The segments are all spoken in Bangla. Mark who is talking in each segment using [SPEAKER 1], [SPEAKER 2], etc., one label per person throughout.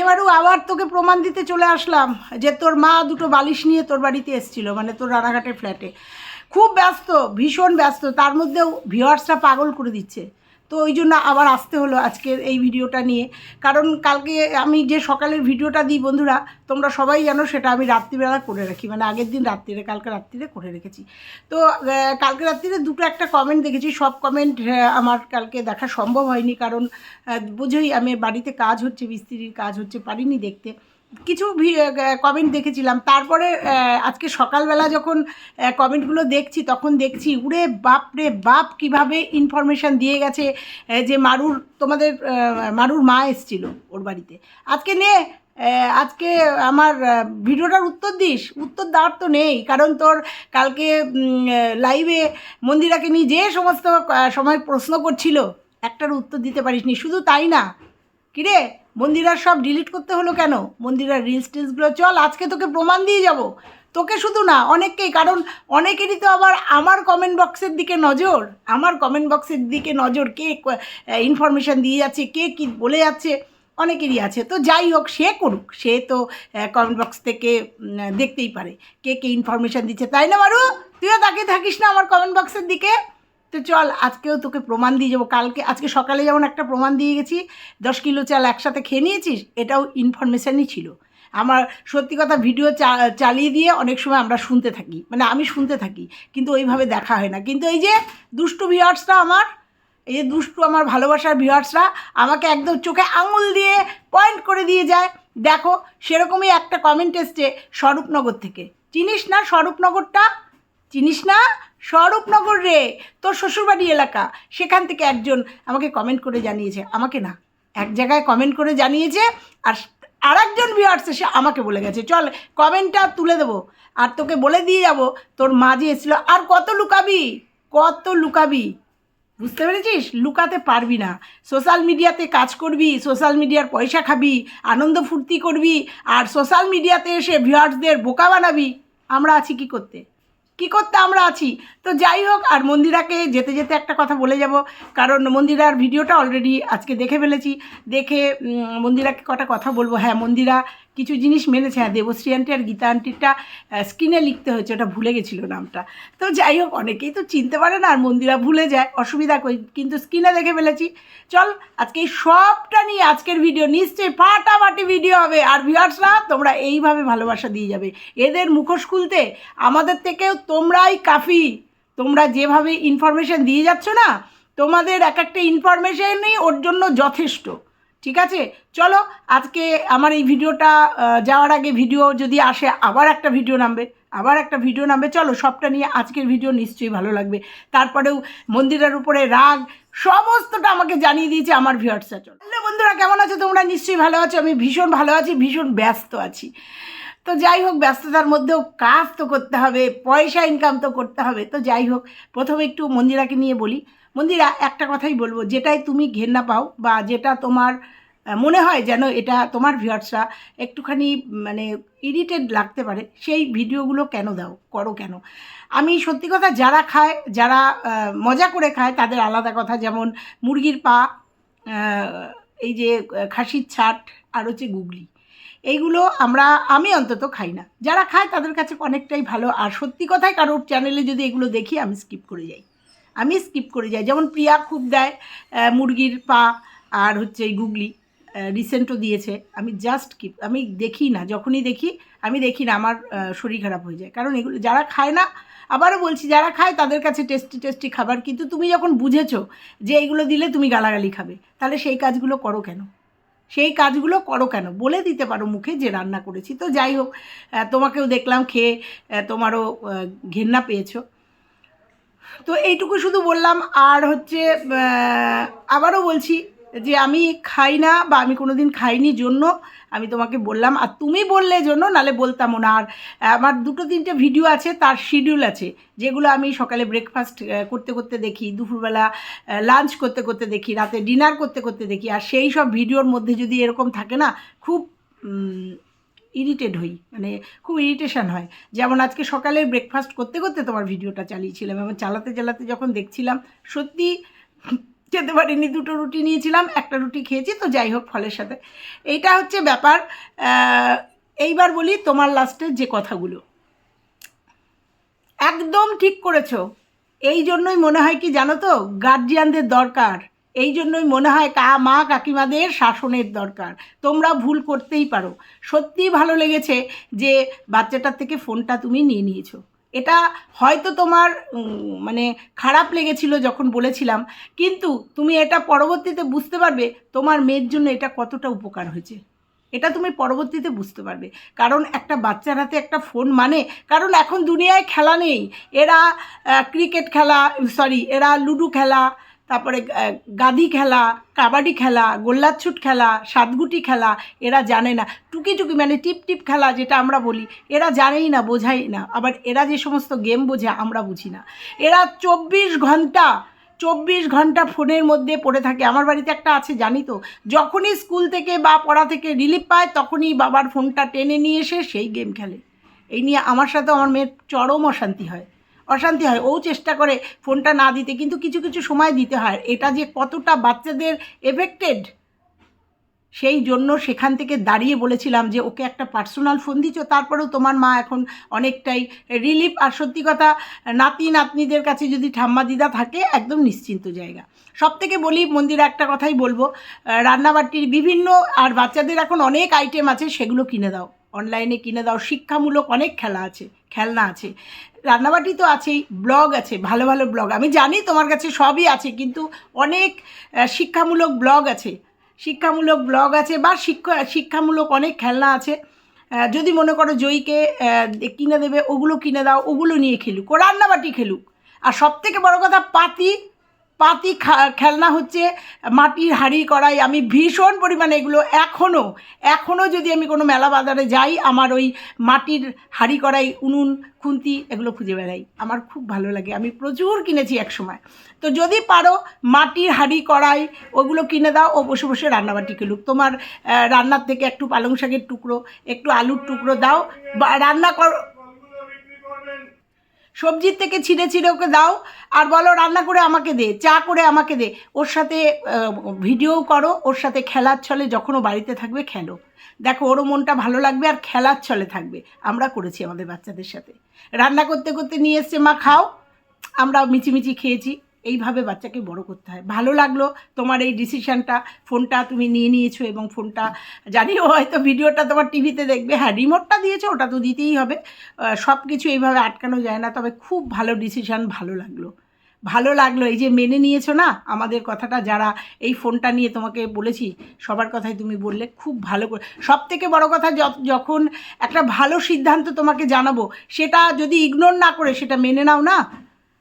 [SPEAKER 1] এবারও আবার তোকে প্রমাণ দিতে চলে আসলাম যে তোর মা দুটো বালিশ নিয়ে তোর বাড়িতে এসেছিল মানে তোর রানাঘাটের ফ্ল্যাটে খুব ব্যস্ত, ভীষণ ব্যস্ত, তার মধ্যেও ভিওয়ার্সরা পাগল করে দিচ্ছে। তো ওই জন্য আবার আসতে হলো আজকের এই ভিডিওটা নিয়ে। কারণ কালকে আমি যে সকালের ভিডিওটা দিই বন্ধুরা, তোমরা সবাই জানো সেটা আমি রাত্রিবেলা করে রাখি। মানে আগের দিন রাত্রিরে, কালকে রাত্রিরে করে রেখেছি। তো কালকে রাত্রিরে দুটো একটা কমেন্ট দেখেছি। সব কমেন্ট আমার কালকে দেখা সম্ভব হয়নি। কারণ বোঝোই আমি বাড়িতে কাজ হচ্ছে, মিস্ত্রির কাজ হচ্ছে, পারিনি দেখতে। কিছু কমেন্ট দেখেছিলাম। তারপরে আজকে সকালবেলা যখন কমেন্টগুলো দেখছি, তখন দেখছি, উড়ে বাপ রে বাপ, কীভাবে ইনফরমেশান দিয়ে গেছে যে মারুর, তোমাদের মারুর মা এসছিল ওর বাড়িতে। আজকে নে আজকে আমার ভিডিওটার উত্তর দিস। উত্তর দেওয়ার তো নেই, কারণ তোর কালকে লাইভে মন্দিরাকে নিয়ে যে সমস্ত সময় প্রশ্ন করছিল একটার উত্তর দিতে পারিসনি। শুধু তাই না? কিরে মন্দিরার সব ডিলিট করতে হলো কেন? মন্দিরার রিলস টিলসগুলো চল, আজকে তোকে প্রমাণ দিয়ে যাব। তোকে শুধু না, অনেককেই, কারণ অনেকেরই তো আবার আমার কমেন্ট বক্সের দিকে নজর। আমার কমেন্ট বক্সের দিকে নজর কে ইনফরমেশান দিয়ে যাচ্ছে, কে কী বলে যাচ্ছে, অনেকেরই আছে। তো যাই হোক, সে করুক। সে তো কমেন্ট বক্স থেকে দেখতেই পারে। কে কে ইনফরমেশান দিচ্ছে, তাই না মারু? তুইও তাকে থাকিস না আমার কমেন্ট বক্সের দিকে? তো চল, আজকেও তোকে প্রমাণ দিয়ে যাব। কালকে, আজকে সকালে যেমন একটা প্রমাণ দিয়ে গেছি, দশ কিলো চাল একসাথে খেয়ে নিয়েছিস, এটাও ইনফরমেশানই ছিল। আমার সত্যি কথা ভিডিও চালিয়ে দিয়ে অনেক সময় আমরা শুনতে থাকি মানে আমি শুনতে থাকি, কিন্তু ওইভাবে দেখা হয় না। কিন্তু এই যে দুষ্টু ভিউয়ার্সরা আমার, এই যে দুষ্টু আমার ভালোবাসার ভিউয়ার্সরা আমাকে একদম চোখে আঙুল দিয়ে পয়েন্ট করে দিয়ে যায়। দেখো, সেরকমই একটা কমেন্ট এসছে স্বরূপনগর থেকে। চিনিস না স্বরূপনগরটা? চিনিস না? স্বরূপনগর রে, তোর শ্বশুরবাড়ি এলাকা। সেখান থেকে একজন আমাকে কমেন্ট করে জানিয়েছে, আমাকে না, এক জায়গায় কমেন্ট করে জানিয়েছে, আর আর একজন ভিউয়ার্স এসে আমাকে বলে গেছে, চল কমেন্টটা তুলে দেবো, আর তোকে বলে দিয়ে যাব, তোর মা যে এসেছিল, আর কত লুকাবি কত লুকাবি, বুঝতে পেরেছিস? লুকাতে পারবি না। সোশ্যাল মিডিয়াতে কাজ করবি সোশ্যাল মিডিয়ার পয়সা খাবি, আনন্দ ফুর্তি করবি, আর সোশ্যাল মিডিয়াতে এসে ভিউয়ার্সদের বোকা বানাবি, আমরা আছি কি করতে? কি করতে আমরা আছি? তো যাই হোক, আর মন্দিরাকে যেতে যেতে একটা কথা বলে যাব। কারণ মন্দিরার ভিডিওটা অলরেডি আজকে দেখে ফেলেছি। দেখে মন্দিরাকে কটা কথা বলব। হ্যাঁ মন্দিরা কিছু জিনিস মেনেছে হ্যাঁ দেবশ্রী আন্টি আর গীতা আন্টিরটা স্ক্রিনে লিখতে হয়েছে, ওটা ভুলে গেছিল নামটা। তো যাই হোক, অনেকেই তো চিনতে পারে না আর মন্দিরা ভুলে যায়, অসুবিধা কই, কিন্তু স্ক্রিনে দেখে ফেলেছি। চল, আজকে এই সবটা নিয়ে আজকের ভিডিও নিশ্চয়ই ফাটাফাটি ভিডিও হবে। আর ভিউয়ার্সরা তোমরা এইভাবে ভালোবাসা দিয়ে যাবে। এদের মুখোশ খুলতে আমাদের থেকেও তোমরাই কাফি। তোমরা যেভাবে ইনফরমেশন দিয়ে যাচ্ছ না, তোমাদের এক একটা ইনফরমেশনই ওর জন্য যথেষ্ট। ঠিক আছে? চলো, আজকে আমার এই ভিডিওটা যাওয়ার আগে ভিডিও যদি আসে, আবার একটা ভিডিও নামবে, আবার একটা ভিডিও নামবে। চলো, সবটা নিয়ে আজকের ভিডিও নিশ্চয়ই ভালো লাগবে। তারপরেও মন্দিরের উপরে রাগ, সমস্তটা আমাকে জানিয়ে দিয়েছে আমার ভিউয়ার্সরা চলো। হ্যালো বন্ধুরা, কেমন আছো? তোমরা নিশ্চয়ই ভালো আছো। আমি ভীষণ ভালো আছি, ভীষণ ব্যস্ত আছি। তো যাই হোক, ব্যস্ততার মধ্যেও কাজ তো করতে হবে, পয়সা ইনকাম তো করতে হবে। তো যাই হোক, প্রথমে একটু মন্দিরাকে নিয়ে বলি। মন্দিরা, একটা কথাই বলব, যেটাই তুমি ঘেন্না পাও বা যেটা তোমার মনে হয় যেন এটা তোমার ভিউয়ার্সরা একটুখানি মানে ইরিটেড লাগতে পারে, সেই ভিডিওগুলো কেন দাও, করো কেন? আমি সত্যি কথা যারা খায়, যারা মজা করে খায়, তাদের আলাদা কথা, যেমন মুরগির পা এই যে, খাসির ছাট আর হচ্ছে গুগলি, এইগুলো আমরা, আমি অন্তত খাই না। যারা খায় তাদের কাছে অনেকটাই ভালো, আর সত্যি কথাই কারোর চ্যানেলে যদি এগুলো দেখি, আমি স্কিপ করে যাই। আমি স্কিপ করে যাই। যেমন প্রিয়া খুব দেয় মুরগির পা আর হচ্ছে এই গুগলি রিসেন্টও দিয়েছে। আমি জাস্ট কিপ আমি দেখি না, যখনই দেখি, আমি দেখি না, আমার শরীর খারাপ হয়ে যায়। কারণ এগুলো যারা খায় না, আবারও বলছি, যারা খায় তাদের কাছে টেস্টি টেস্টি খাবার, কিন্তু তুমি যখন বুঝেছ যে এইগুলো দিলে তুমি গালাগালি খাবে, তাহলে সেই কাজগুলো করো কেন? সেই কাজগুলো করো কেন? বলে দিতে পারো মুখে যে রান্না করেছি। তো যাই হোক তোমাকেও দেখলাম, খেয়ে তোমারও ঘেন্না পেয়েছ। তো এইটুকু শুধু বললাম, আর হচ্ছে আবারও বলছি যে আমি খাই না বা আমি কোনো দিন খাইনি জন্য, আমি তোমাকে বললাম, আর তুমি বললে জন্য, নালে বলতামও না। আর আমার দুটো তিনটে ভিডিও আছে, তার শিডিউল আছে, যেগুলো আমি সকালে ব্রেকফাস্ট করতে করতে দেখি, দুপুরবেলা লাঞ্চ করতে করতে দেখি, রাতে ডিনার করতে করতে দেখি, আর সেই সব ভিডিওর মধ্যে যদি এরকম থাকে না, খুব ইরিটেড হই মানে খুব ইরিটেশন হয়। যেমন আজকে সকালে ব্রেকফাস্ট করতে করতে তোমার ভিডিওটা চালিয়েছিলাম এবং চালাতে চালাতে যখন দেখছিলাম, সত্যি খেতে পারিনি, দুটো রুটি নিয়েছিলাম, একটা রুটি খেয়েছি, তো যাই হোক ফলের সাথে। এইটা হচ্ছে ব্যাপার এইবার বলি তোমার লাস্টের যে কথাগুলো। একদম ঠিক করেছ। এই জন্যই মনে হয় কি জানো তো গার্জিয়ানদের দরকার। এই জন্যই মনে হয় কা, মা কাকিমাদের শাসনের দরকার। তোমরা ভুল করতেই পারো। সত্যিই ভালো লেগেছে যে বাচ্চাটার থেকে ফোনটা তুমি নিয়ে নিয়েছো। এটা হয়তো তোমার মানে খারাপ লেগেছিল যখন বলেছিলাম, কিন্তু তুমি এটা পরবর্তীতে বুঝতে পারবে তোমার মেয়ের জন্য এটা কতটা উপকার হয়েছে। এটা তুমি পরবর্তীতে বুঝতে পারবে। কারণ একটা বাচ্চার হাতে একটা ফোন মানে কারণ এখন দুনিয়ায় খেলা নেই। এরা ক্রিকেট খেলা সরি এরা লুডো খেলা তারপরে গাদি খেলা, কাবাডি খেলা, গোল্লাছুট খেলা, সাতগুটি খেলা, এরা জানে না। টুকি টুকি মানে টিপ টিপ খেলা যেটা আমরা বলি, এরা জানেই না, বোঝাই না। আবার এরা যে সমস্ত গেম বোঝে, আমরা বুঝি না। এরা চব্বিশ ঘণ্টা চব্বিশ ঘণ্টা ফোনের মধ্যে পড়ে থাকে। আমার বাড়িতে একটা আছে, জানি তো? যখনই স্কুল থেকে বা পড়া থেকে রিলিফ পায়, তখনই বাবার ফোনটা টেনে নিয়ে এসে সেই গেম খেলে। এই নিয়ে আমার সাথে আমার মেয়ের চরম অশান্তি হয়। অশান্তি হয়। ও চেষ্টা করে ফোনটা না দিতে, কিন্তু কিছু কিছু সময় দিতে হয়। এটা যে কতটা বাচ্চাদের এফেক্টেড সেই জন্য সেখান থেকে দাঁড়িয়ে বলেছিলাম যে, ওকে একটা পার্সোনাল ফোন দিচ্ছ, তারপরেও তোমার মা এখন অনেকটাই রিলিফ আর সত্যি কথা, নাতি, নাতনিদের কাছে যদি ঠাম্মা, দিদা থাকে, একদম নিশ্চিন্ত জায়গা। সব থেকে বলি, মন্দিরে একটা কথাই বলব রান্নাবাটির বিভিন্ন আর বাচ্চাদের এখন অনেক আইটেম আছে, সেগুলো কিনে দাও। অনলাইনে কিনে দাও। শিক্ষামূলক অনেক খেলা আছে, খেলনা আছে। রান্নাবাটি তো আছেই ব্লগ আছে, ভালো ভালো ব্লগ আমি জানি তোমার কাছে সবই আছে, কিন্তু অনেক শিক্ষামূলক ব্লগ আছে। শিক্ষামূলক ব্লগ আছে বা শিক্ষা, শিক্ষামূলক অনেক খেলনা আছে। যদি মনে করো জয়ীকে কিনে দেবে, ওগুলো কিনে দাও, ওগুলো নিয়ে খেলুক। ও রান্নাবাটি খেলুক। আর সব থেকে বড় কথা, পাতি পাতি খেলনা হচ্ছে মাটির হাঁড়ি, কড়াই। আমি ভীষণ পরিমাণে এগুলো এখনও এখনও যদি আমি কোনো মেলা বাজারে যাই, আমার ওই মাটির হাঁড়ি, কড়াই, উনুন, খুন্তি এগুলো খুঁজে বেড়াই। আমার খুব ভালো লাগে। আমি প্রচুর কিনেছি এক সময় তো যদি পারো, মাটির হাঁড়ি, কড়াই, ওগুলো কিনে দাও। ও বসে বসে রান্নাবাটি খেলুক। তোমার রান্নার থেকে একটু পালং শাকের টুকরো, একটু আলুর টুকরো দাও। বা, রান্না কর সবজির থেকে ছিঁড়ে ছিঁড়ে ওকে দাও আর বলো রান্না করে আমাকে দে, চা করে আমাকে দে। ওর সাথে ভিডিও করো, ওর সাথে খেলার ছলে যখনও বাড়িতে থাকবে খেলো। দেখো ওরও মনটা ভালো লাগবে আর খেলার ছলে থাকবে। আমরা করেছি আমাদের বাচ্চাদের সাথে। রান্না করতে করতে নিয়ে এসছে, মা, খাও। আমরা মিচিমিচি খেয়েছি। এইভাবে বাচ্চাকে বড় করতে হয়। ভালো লাগল তোমার এই ডিসিশানটা ফোনটা তুমি নিয়ে নিয়েছো এবং ফোনটা জানিও হয়তো ভিডিওটা তোমার টিভিতে দেখবে। হ্যাঁ রিমোটটা দিয়েছ, ওটা তো দিতেই হবে। সব কিছু এইভাবে আটকানো যায় না, তবে খুব ভালো ডিসিশান ভালো লাগল। ভালো লাগল, এই যে মেনে নিয়েছো না, আমাদের কথাটা যারা এই ফোনটা নিয়ে তোমাকে বলেছি, সবার কথাই তুমি বললে, খুব ভালো করে সব থেকে বড় কথা যখন একটা ভালো সিদ্ধান্ত তোমাকে জানাব, সেটা যদি ইগনোর না করে, সেটা মেনে নাও না?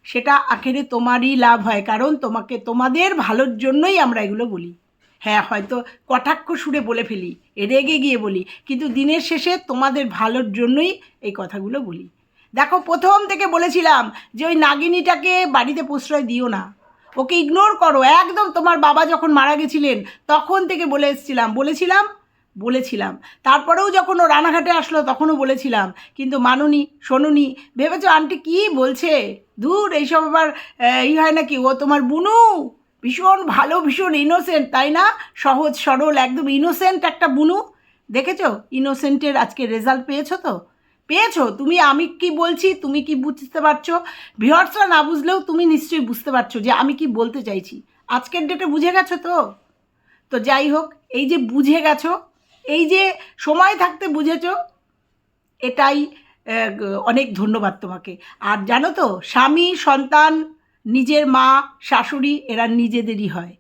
[SPEAKER 1] সেটা আখেরে তোমারই লাভ হয়, কারণ তোমাকে তোমাদের ভালোর জন্যই আমরা এগুলো বলি। হ্যাঁ হয়তো কটাক্ষ সুরে বলে ফেলি, রেগে গিয়ে বলি, কিন্তু দিনের শেষে তোমাদের ভালোর জন্যই এই কথাগুলো বলি। দেখো, প্রথম থেকে বলেছিলাম যে ওই নাগিনীটাকে বাড়িতে প্রশ্রয় দিও না। ওকে ইগনোর করো। একদম তোমার বাবা যখন মারা গেছিলেন, তখন থেকে বলে এসেছিলাম। বলেছিলাম বলেছিলাম। তারপরেও যখন ও রানাঘাটে আসলো, তখনও বলেছিলাম। কিন্তু মানুনি শোনুনি ভেবেছো আন্টি কি বলছে? দূর এইসব আবার ই হয় নাকি? ও তোমার বুনু। ভীষণ ভালো, ভীষণ ইনোসেন্ট তাই না? সহজ, সরল, একদম ইনোসেন্ট একটা বুনু। দেখেছ? ইনোসেন্টের আজকে রেজাল্ট পেয়েছ তো? পেয়েছ? তুমি, আমি কি বলছি, তুমি কি বুঝতে পারছ? ভিওর্সরা না বুঝলেও তুমি নিশ্চয়ই বুঝতে পারছ যে আমি কি বলতে চাইছি। আজকের ডেটে বুঝে গেছো তো? তো যাই হোক, এই যে বুঝে গেছো এই যে সময় থাকতে বুঝেছ, এটাই অনেক ধন্যবাদ তোমাকে। আর জানো তো, স্বামী, সন্তান, নিজের মা, শাশুড়ি, এরা নিজেদেরই হয়।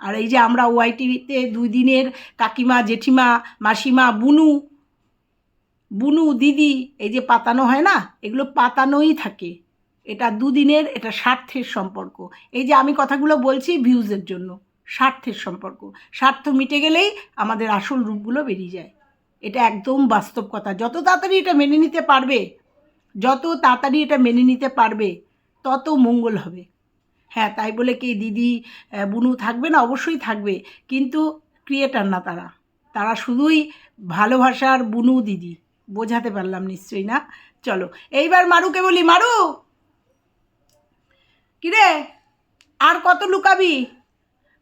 [SPEAKER 1] আর এই যে আমরা ওয়াইটিভিতে দুই দিনের কাকিমা, জেঠিমা, মাসিমা, বুনু বুনু, দিদি, এই যে পাতানো হয় না, এগুলো পাতানোই থাকে। এটা দুদিনের, এটা স্বার্থের সম্পর্ক। এই যে আমি কথাগুলো বলছি ভিউজের জন্য। স্বার্থের সম্পর্ক। স্বার্থ মিটে গেলেই আমাদের আসল রূপগুলো বেরিয়ে যায়। এটা একদম বাস্তব কথা। যত তাড়াতাড়ি এটা মেনে নিতে পারবে, যত তাড়াতাড়ি এটা মেনে নিতে পারবে, তত মঙ্গল হবে। হ্যাঁ তাই বলে কি দিদি বুনু থাকবে না? অবশ্যই থাকবে। কিন্তু ক্রিয়েটার না তারা। তারা শুধুই ভালোবাসার বুনু দিদি। বোঝাতে পারলাম নিশ্চয়ই না? চলো, এইবার মারুকে বলি, মারু! কিরে, আর কত লুকাবি?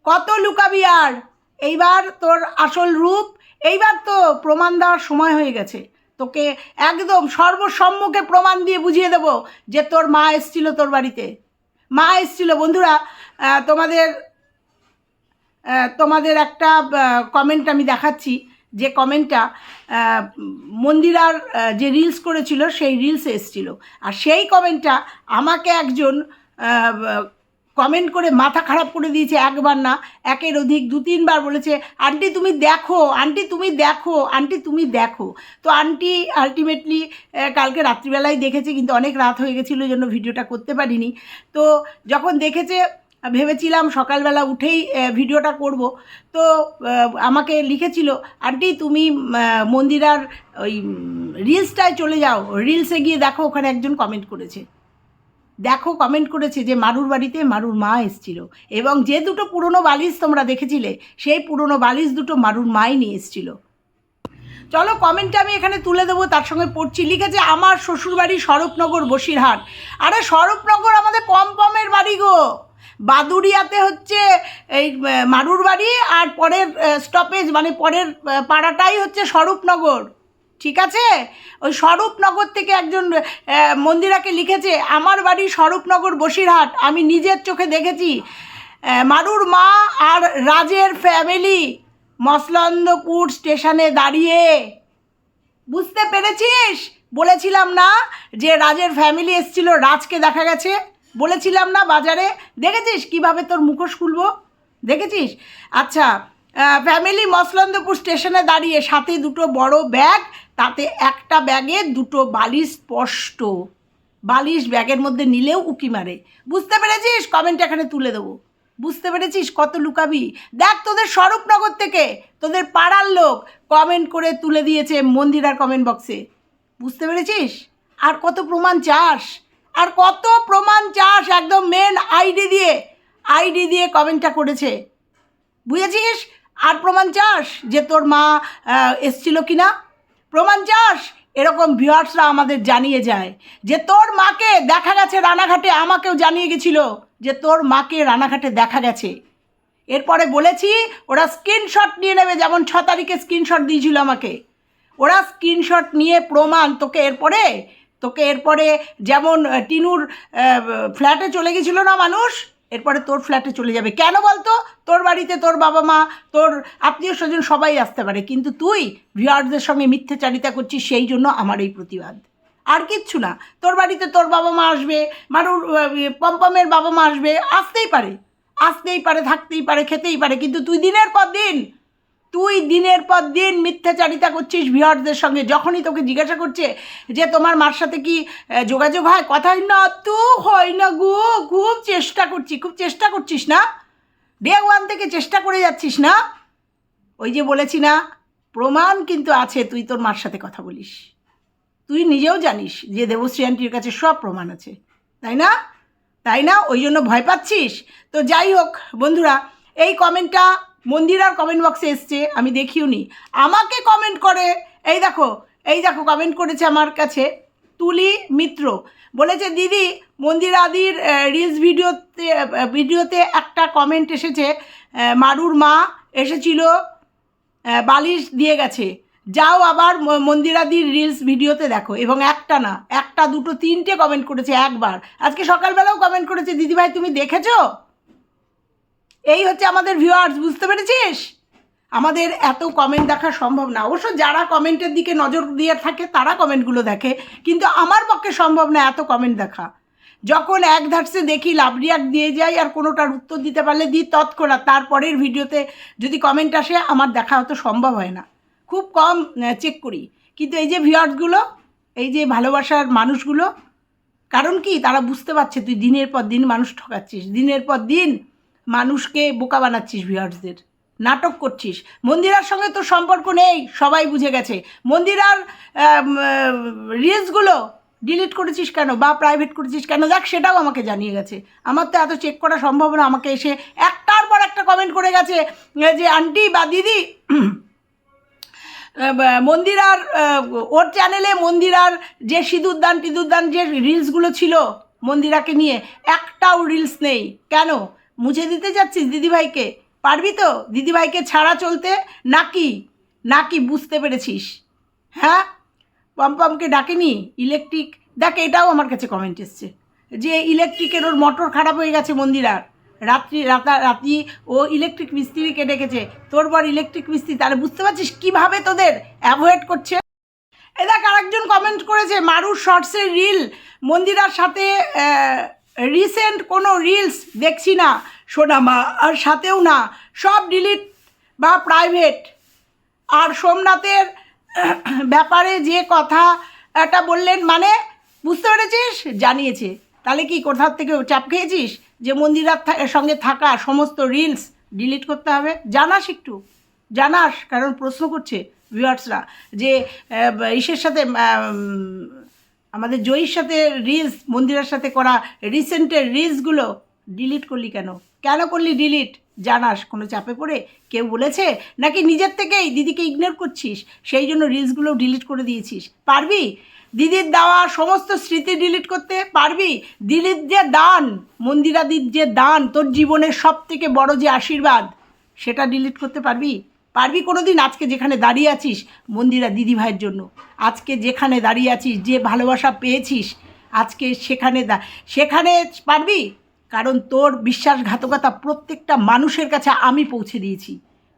[SPEAKER 1] কত লুকাবি আর? এইবার তোর আসল রূপ, এইবার তো প্রমাণ দেওয়ার সময় হয়ে গেছে। তোকে একদম সর্বসম্মুখে প্রমাণ দিয়ে বুঝিয়ে দেবো যে তোর মা এসছিল তোর বাড়িতে। মা এসছিল, বন্ধুরা তোমাদের তোমাদের একটা কমেন্ট আমি দেখাচ্ছি। যে কমেন্টটা মন্দিরার যে রিলস করেছিল, সেই রিলস এসছিল। আর সেই কমেন্টটা আমাকে একজন কমেন্ট করে মাথা খারাপ করে দিয়েছে একবার না, একের অধিক দু তিনবার বলেছে, আন্টি তুমি দেখো, আন্টি তুমি দেখো, আন্টি তুমি দেখো। তো আন্টি আলটিমেটলি কালকে রাত্রিবেলায় দেখেছে, কিন্তু অনেক রাত হয়ে গেছিল, এই জন্য ভিডিওটা করতে পারিনি। তো যখন দেখেছে, ভেবেছিলাম সকালবেলা উঠেই ভিডিওটা করব। তো আমাকে লিখেছিল, আন্টি তুমি মন্দিরার ওই রিলসটায় চলে যাও রিলসে গিয়ে দেখো, ওখানে একজন কমেন্ট করেছে। দেখো কমেন্ট করেছে যে মারুর বাড়িতে মারুর মা এসেছিল। এবং যে দুটো পুরনো বালিশ তোমরা দেখেছিলে, সেই পুরনো বালিশ দুটো মারুর মাই নিয়ে এসেছিল। চলো কমেন্টটা আমি এখানে তুলে দেবো, তার সঙ্গে পড়ছি। লিখেছে, আমার শ্বশুরবাড়ি স্বরূপনগর, বসিরহাট। আরে, স্বরূপনগর আমাদের পমপমের বাড়ি গো। বাদুরিয়াতে হচ্ছে এই মারুর বাড়ি, আর পরের স্টপেজ মানে পরের পাড়াটাই হচ্ছে স্বরূপনগর। ঠিক আছে? ওই স্বরূপনগর থেকে একজন মন্দিরাকে লিখেছে, আমার বাড়ি স্বরূপনগর বসিরহাট, আমি নিজের চোখে দেখেছি। মারুর মা আর রাজের ফ্যামিলি মসলন্দপুর স্টেশনে দাঁড়িয়ে। বুঝতে পেরেছিস? বলেছিলাম না যে রাজের ফ্যামিলি এসেছিল, রাজকে দেখা গেছে। বলেছিলাম না বাজারে। দেখেছিস কীভাবে তোর মুখোশ খুলবো? দেখেছিস? আচ্ছা ফ্যামিলি মসলন্দপুর স্টেশনে দাঁড়িয়ে, সাথে দুটো বড় ব্যাগ তাতে একটা ব্যাগে দুটো বালিশ স্পষ্ট। বালিশ ব্যাগের মধ্যে নিলেও উকি মারে। বুঝতে পেরেছিস? কমেন্ট এখানে তুলে দেবো। বুঝতে পেরেছিস কত লুকাবি? দেখ তোদের স্বরূপনগর থেকে। তোদের পাড়ার লোক কমেন্ট করে তুলে দিয়েছে মন্দিরার কমেন্ট বক্সে বুঝতে পেরেছিস? আর কত প্রমাণ চাস? আর কত প্রমাণ চাস একদম মেন আইডি দিয়ে। আইডি দিয়ে কমেন্টটা করেছে। বুঝেছিস? আর প্রমাণ চাস যে তোর মা এসছিল কি না প্রমাণ চাস? এরকম ভিউয়ার্সরা আমাদের জানিয়ে যায় যে তোর মাকে দেখা গেছে রানাঘাটে, আমাকেও জানিয়ে গেছিল যে তোর মাকে রানাঘাটে দেখা গেছে। এরপরে বলেছি, ওরা স্ক্রিনশট নিয়ে নেবে, যেমন ছ তারিখে স্ক্রিনশট দিয়েছিল আমাকে। ওরা স্ক্রিনশট নিয়ে প্রমাণ তোকে এরপরে তোকে এরপরে যেমন টিনুর ফ্ল্যাটে চলে গেছিল না মানুষ? এরপরে তোর ফ্ল্যাটে চলে যাবে। কেন বলতো? তোর বাড়িতে তোর বাবা মা তোর আত্মীয় স্বজন সবাই আসতে পারে কিন্তু তুই রিয়ার্ডদের সঙ্গে মিথ্যাচারিতা করছিস সেই জন্য আমার এই প্রতিবাদ। আর কিচ্ছু না। তোর বাড়িতে তোর বাবা মা আসবে মারুর আহ, পম্পমের বাবা মা আসবে আসতেই পারে। আসতেই পারে থাকতেই পারে খেতেই পারে কিন্তু তুই দিনের পর দিন তুই দিনের পর দিন মিথ্যাচারিতা করছিস ভিউয়ার্সদের সঙ্গে। যখনই তোকে জিজ্ঞাসা করছে যে তোমার মার সাথে কি যোগাযোগ হয়, কথা না তো হয় না গো, খুব চেষ্টা করছি, খুব চেষ্টা করছিস না? ডে ওয়ান থেকে চেষ্টা করে যাচ্ছিস না? ওই যে বলেছি না, প্রমাণ কিন্তু আছে, তুই তোর মার সাথে কথা বলিস। তুই নিজেও জানিস যে দেবশ্রী আন্টির কাছে সব প্রমাণ আছে। তাই না? তাই না? ওই জন্য ভয় পাচ্ছিস? তো যাই হোক, বন্ধুরা, এই কমেন্টটা মন্দিরার কমেন্ট বক্সে এসছে, আমি দেখিও নি। আমাকে কমেন্ট করে, এই দেখো এই দেখো কমেন্ট করেছে আমার কাছে তুলি মিত্র। বলেছে, দিদি মন্দির আদির রিলস ভিডিওতে ভিডিওতে একটা কমেন্ট এসেছে মারুর মা এসেছিল বালিশ দিয়ে গেছে। যাও আবার মন্দিরাদির রিলস ভিডিওতে দেখো। এবং একটা না, একটা, দুটো, তিনটে কমেন্ট করেছে একবার। আজকে সকালবেলাও কমেন্ট করেছে, দিদিভাই, তুমি দেখেছ? এই হচ্ছে আমাদের ভিউয়ার্স বুঝতে পেরেছিস? আমাদের এত কমেন্ট দেখা সম্ভব না। অবশ্য যারা কমেন্টের দিকে নজর দিয়ে থাকে, তারা কমেন্টগুলো দেখে, কিন্তু আমার পক্ষে সম্ভব না এত কমেন্ট দেখা। যখন এক ধারসে দেখি লাভ রিয়াক্ট দিয়ে যাই আর কোনোটার উত্তর দিতে পারলে দিই তৎক্ষণাৎ, তারপরের ভিডিওতে যদি কমেন্ট আসে, আমার দেখা হয়তো সম্ভব হয় না। খুব কম চেক করি। কিন্তু এই যে ভিউয়ার্সগুলো এই যে ভালোবাসার মানুষগুলো, কারণ কি? তারা বুঝতে পারছে, তুই দিনের পর দিন মানুষ ঠকাচ্ছিস। দিনের পর দিন মানুষকে বোকা বানাচ্ছিস ভিউয়ার্সদের নাটক করছিস। মন্দিরার সঙ্গে তোর সম্পর্ক নেই, সবাই বুঝে গেছে। মন্দিরার রিলসগুলো ডিলিট করেছিস কেন বা প্রাইভেট করেছিস কেন? দেখ সেটাও আমাকে জানিয়ে গেছে। আমার তো এত চেক করা সম্ভব না। আমাকে এসে একটার পর একটা কমেন্ট করে গেছে যে, আন্টি বা দিদি মন্দিরার ওর চ্যানেলে মন্দিরার যে সিঁদুরদান টিদুরদান যে রিলসগুলো ছিল মন্দিরাকে নিয়ে, একটাও রিলস নেই। কেন? মুছে দিতে যাচ্ছিস দিদিভাইকে? পারবি তো? দিদিভাইকে ছাড়া চলতে? নাকি? নাকি বুঝতে পেরেছিস? হ্যাঁ? পম্পমকে ডাকেনি? ইলেকট্রিক? দেখ, এটাও আমার কাছে কমেন্ট এসছে। যে ইলেকট্রিকের ওর মোটর খারাপ হয়ে গেছে মন্দিরার। রাত্রি, রাতা, রাতি ও ইলেকট্রিক মিস্ত্রিকে ডেকেছে তোর বর ইলেকট্রিক মিস্ত্রি, তাহলে বুঝতে পারছিস কীভাবে তোদের অ্যাভয়েড করছে? এ দেখ, আরেকজন কমেন্ট করেছে, মারুর শর্টসের রিল মন্দিরার সাথে রিসেন্ট কোনো রিলস দেখছি না সোনামা আর সাথেও না, সব ডিলিট বা প্রাইভেট আর সোমনাথের ব্যাপারে যে কথাটা বললেন মানে বুঝতে পেরেছিস? জানিয়েছে। তাহলে কি কোথার থেকে চাপ খেয়েছিস যে মন্দিরার সঙ্গে থাকা সমস্ত রিলস ডিলিট করতে হবে? জানাস একটু। জানাস, কারণ প্রশ্ন করছে ভিউয়ার্সরা যে ইসের সাথে আমাদের জয়ীর সাথে রিলস মন্দিরের সাথে করা রিসেন্টের রিলসগুলো ডিলিট করলি কেন? কেন করলি ডিলিট জানাস, কোনো চাপে পড়ে? কেউ বলেছে? নাকি নিজের থেকেই, দিদিকে ইগনোর করছিস? সেই জন্য রিলসগুলো ডিলিট করে দিয়েছিস। পারবি? দিদির দেওয়া সমস্ত স্মৃতি ডিলিট করতে পারবি? দিদির যে দান মন্দিরাদির যে দান, তোর জীবনের সব থেকে বড় যে আশীর্বাদ, সেটা ডিলিট করতে পারবি? পারবি কোনো দিন আজকে যেখানে দাঁড়িয়ে আছিস মন্দিরা দিদিভাইয়ের জন্য। আজকে যেখানে দাঁড়িয়ে আছিস, যে ভালোবাসা পেয়েছিস, আজকে সেখানে সেখানে পারবি? কারণ তোর বিশ্বাসঘাতকতা প্রত্যেকটা মানুষের কাছে আমি পৌঁছে দিয়েছি।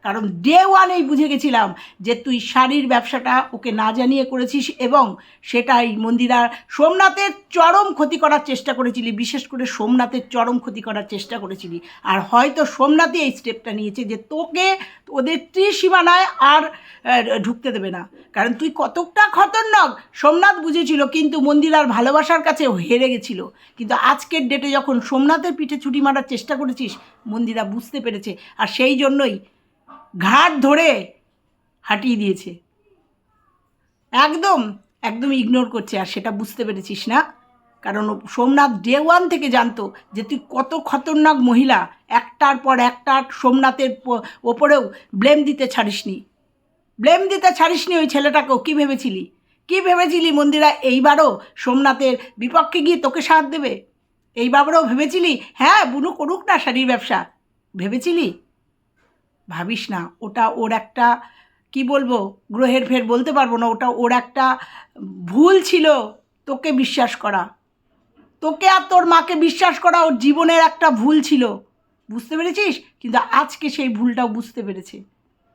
[SPEAKER 1] কারণ ডে ওয়ানেই বুঝে গেছিলাম যে তুই শাড়ির ব্যবসাটা ওকে না জানিয়ে করেছিস এবং সেটাই মন্দিরা সোমনাথের চরম ক্ষতি করার চেষ্টা করেছিলি, বিশেষ করে সোমনাথের চরম ক্ষতি করার চেষ্টা করেছিলি। আর হয়তো সোমনাথই এই স্টেপটা নিয়েছে যে তোকে ওদের ত্রিসীমানায় আর ঢুকতে দেবে না। কারণ তুই কতটা খতরনাক, সোমনাথ বুঝেছিল কিন্তু মন্দিরার ভালোবাসার কাছে হেরে গেছিল। কিন্তু আজকের ডেটে যখন সোমনাথের পিঠে ছুটি মারার চেষ্টা করেছিস, মন্দিরা বুঝতে পেরেছে। আর সেই জন্যই ঘাট ধরে হাঁটিয়ে দিয়েছে। একদম একদম ইগনোর করছে, আর সেটা বুঝতে পেরেছিস না? কারণ সোমনাথ ডে ওয়ান থেকে জানতো যে তুই কত খতরনাক মহিলা, একটার পর একটা সোমনাথের ওপরেও ব্লেম দিতে ছাড়িসনি। ব্লেম দিতে ছাড়িসনি ওই ছেলেটাকেও, কী ভেবেছিলি? কী ভেবেছিলি মন্দিরা, এইবারও সোমনাথের বিপক্ষে গিয়ে তোকে সাথ দেবে? এইবারও ভেবেছিলি হ্যাঁ বুনু করুক না শাড়ির ব্যবসা। ভেবেছিলি? ভাবিস না, ওটা ওর একটা, কি বলব, গ্রহের ফের বলতে পারব না, ওটা ওর একটা ভুল ছিল তোকে বিশ্বাস করা। তোকে আর তোর মাকে বিশ্বাস করা ওর জীবনের একটা ভুল ছিল। বুঝতে পেরেছিস? কিন্তু আজকে সেই ভুলটাও বুঝতে পেরেছে।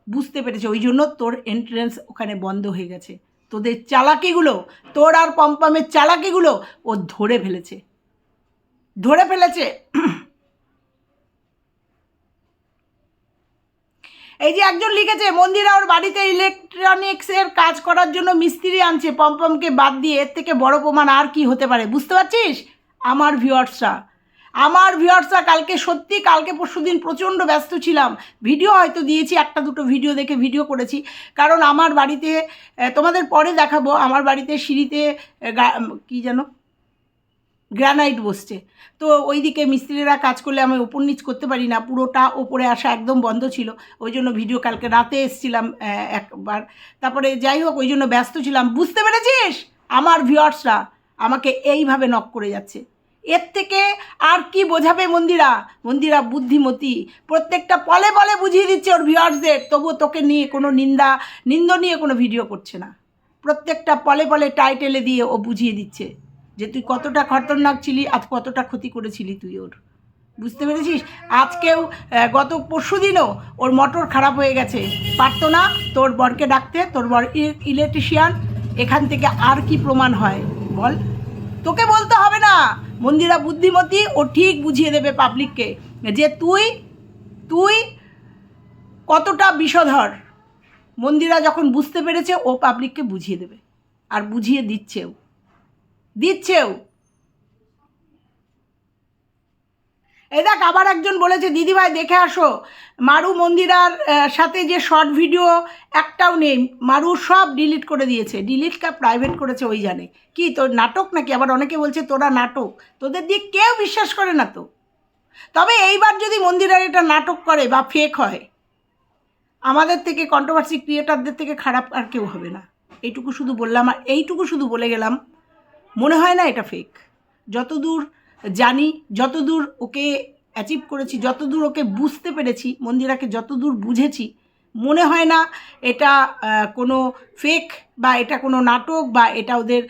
[SPEAKER 1] বুঝতে পেরেছে, ওই জন্য তোর এন্ট্রেন্স ওখানে বন্ধ হয়ে গেছে। তোদের চালাকিগুলো, তোর আর পম্পমের চালাকিগুলো ও ধরে ফেলেছে। ধরে ফেলেছে। এই যে একজন লিখেছে, মন্দিরা ওর বাড়িতে ইলেকট্রনিক্সের কাজ করার জন্য মিস্ত্রি আনছে পম্পমকে বাদ দিয়ে এর থেকে বড় প্রমাণ আর কি হতে পারে, বুঝতে পারছিস? আমার ভিউয়ার্সরা আমার ভিউয়ার্সরা কালকে সত্যি, কালকে পরশু দিন প্রচণ্ড ব্যস্ত ছিলাম। ভিডিও হয়তো দিয়েছি, একটা দুটো ভিডিও দেখে ভিডিও করেছি। কারণ আমার বাড়িতে তোমাদের পরে দেখাবো, আমার বাড়িতে সিঁড়িতে কী যেন? গ্রানাইট বসছে। তো ওইদিকে মিস্ত্রিরা কাজ করলে আমি ওপর নিচ করতে পারি না, পুরোটা ওপরে আসা একদম বন্ধ ছিল। ওই জন্য ভিডিও কালকে রাতে এসছিলাম একবার। তারপরে যাই হোক, ওই জন্য ব্যস্ত ছিলাম। বুঝতে পেরেছিস? আমার ভিউয়ার্সরা আমাকে এইভাবে নক করে যাচ্ছে। এর থেকে আর কি বোঝাবে মন্দিরা? মন্দিরা বুদ্ধিমতী। প্রত্যেকটা পলে পলে বুঝিয়ে দিচ্ছে ওর ভিউয়ার্সদের তবুও তোকে নিয়ে কোনো নিন্দা নিন্দ নিয়ে কোনো ভিডিও করছে না। প্রত্যেকটা পলে পলে টাইটেলে দিয়ে ও বুঝিয়ে দিচ্ছে। যে তুই কতটা খতরনাক ছিলি আজ কতটা ক্ষতি করেছিলি তুই ওর। বুঝতে পেরেছিস? আজকেও গত পরশু দিনও ওর মোটর খারাপ হয়ে গেছে। পারতো না তোর বরকে ডাকতে, তোর বর ইলেকট্রিশিয়ান এখান থেকে আর কি প্রমাণ হয়? বল। তোকে বলতে হবে না। মন্দিরা বুদ্ধিমতী, ও ঠিক বুঝিয়ে দেবে পাবলিককে যে তুই তুই কতটা বিষধর। মন্দিরা যখন বুঝতে পেরেছে, ও পাবলিককে বুঝিয়ে দেবে। আর বুঝিয়ে দিচ্ছেও। দিচ্ছেও। এই দেখ, আবার একজন বলেছে, দিদিভাই, দেখে আসো, মারু মন্দিরার সাথে যে শর্ট ভিডিও একটাও নেই, মারু সব ডিলিট করে দিয়েছে ডিলিট কা প্রাইভেট করেছে, ওই জানে। কি, তোর নাটক নাকি? আবার অনেকে বলছে, তোরা নাটক। তোদের দিয়ে কেউ বিশ্বাস করে না তো। তবে এইবার যদি মন্দিরার এটা নাটক করে বা ফেক হয়, আমাদের থেকে কন্ট্রোভার্সি ক্রিয়েটারদের থেকে খারাপ আর কেউ হবে না। এইটুকু শুধু বললাম, আর এইটুকু শুধু বলে গেলাম মনে হয় না এটা ফেক যতদূর জানি, যতদূর ওকে অ্যাচিভ করেছি, যতদূর ওকে বুঝতে পেরেছি, মন্দিরাকে যতদূর বুঝেছি, মনে হয় না এটা কোনো ফেক বা এটা কোনো নাটক বা এটা ওদের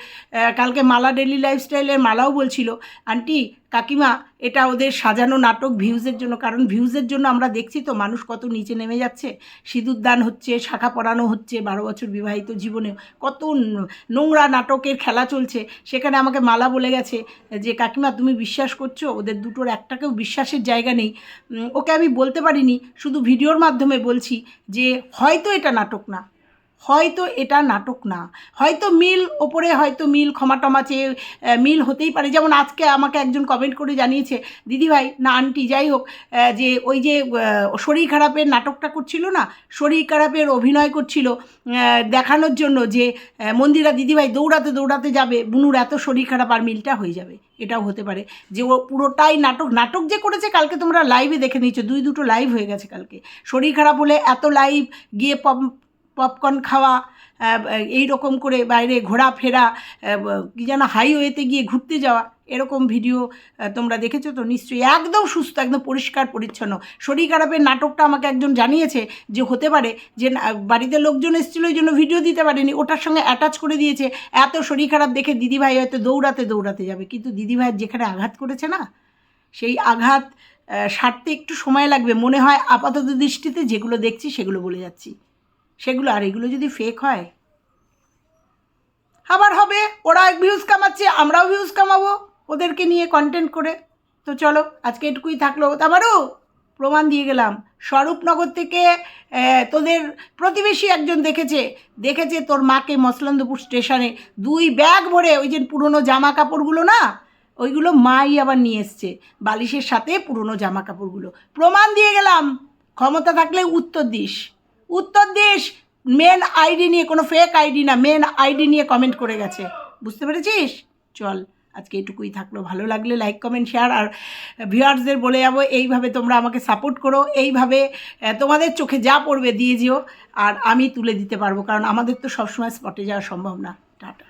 [SPEAKER 1] কালকে মালা ডেলি লাইফস্টাইলের মালাও বলছিল আন্টি কাকিমা, এটা ওদের সাজানো নাটক ভিউজের জন্য, কারণ ভিউজের জন্য আমরা দেখছি তো মানুষ কত নিচে নেমে যাচ্ছে। সিঁদুর দান হচ্ছে, শাখা পরানো হচ্ছে, বারো বছর বিবাহিত জীবনে কত নোংরা নাটকের খেলা চলছে। সেখানে আমাকে মালা বলে গেছে যে, কাকিমা, তুমি বিশ্বাস করছ? ওদের দুটোর একটাকেও বিশ্বাসের জায়গা নেই। ওকে আমি বলতে পারিনি, শুধু ভিডিওর মাধ্যমে বলছি যে, হয়তো এটা নাটক না। হয়তো এটা নাটক না। হয়তো মিল, ওপরে হয়তো মিল ক্ষমা টমা চেয়ে মিল হতেই পারে। যেমন আজকে আমাকে একজন কমেন্ট করে জানিয়েছে দিদিভাই না আন্টি, যাই হোক যে ওই যে শরীর খারাপের নাটকটা করছিল না, শরীর খারাপের অভিনয় করছিল দেখানোর জন্য যে মন্দিরা দিদিভাই দৌড়াতে দৌড়াতে যাবে, বুনুর এত শরীর খারাপ আর মিলটা হয়ে যাবে। এটাও হতে পারে। যে ও পুরোটাই নাটক নাটক যে করেছে কালকে তোমরা লাইভে দেখে নিয়েছো, দুই দুটো লাইভ হয়ে গেছে কালকে। শরীর খারাপ হলে এত লাইভ গিয়ে পপকর্ন খাওয়া এই রকম করে বাইরে ঘোরাফেরা কী যেন হাইওয়েতে গিয়ে ঘুরতে যাওয়া, এরকম ভিডিও তোমরা দেখেছ তো? নিশ্চয়ই একদম সুস্থ, একদম পরিষ্কার, পরিচ্ছন্ন। শরীর খারাপের নাটকটা আমাকে একজন জানিয়েছে যে, হতে পারে যে বাড়িতে লোকজন এসেছিল ওই জন্য ভিডিও দিতে পারেনি। ওটার সঙ্গে অ্যাটাচ করে দিয়েছে। এত শরীর খারাপ দেখে দিদিভাই হয়তো দৌড়াতে দৌড়াতে যাবে। কিন্তু দিদিভাইয়ের যেখানে আঘাত করেছে না, সেই আঘাত সারতে একটু সময় লাগবে। মনে হয় আপাতত দৃষ্টিতে যেগুলো দেখছি, সেগুলো বলে যাচ্ছি। সেগুলো, আর এগুলো যদি ফেক হয়? আবার হবে, ওরা ভিউজ কামাচ্ছে, আমরাও ভিউজ কামাবো, ওদেরকে নিয়ে কন্টেন্ট করে। তো চলো, আজকে এটুকুই থাকল। তাবারও প্রমাণ দিয়ে গেলাম। স্বরূপনগর থেকে তোদের প্রতিবেশী একজন দেখেছে। দেখেছে তোর মাকে মসলন্দপুর স্টেশনে। দুই ব্যাগ ভরে, ওই যে পুরনো জামা কাপড়গুলো না, ওইগুলো মাই আবার নিয়ে এসছে। বালিশের সাথে পুরনো জামা কাপড়গুলো প্রমাণ দিয়ে গেলাম। ক্ষমতা থাকলে উত্তর দিস। উত্তর দিস। মেন আইডি নিয়ে, কোনো ফেক আইডি না মেন আইডি নিয়ে কমেন্ট করে গেছে। বুঝতে পেরেছিস? চল, আজকে এটুকুই থাকল। ভালো লাগলে লাইক কমেন্ট শেয়ার আর ভিউয়ার্সদের বলে যাব। এইভাবে তোমরা আমাকে সাপোর্ট করো। এইভাবে তোমাদের চোখে যা পড়বে দিয়ে যেও। আর আমি তুলে দিতে পারব। কারণ আমাদের তো সবসময় স্পটে যাওয়া সম্ভব না। টাটা।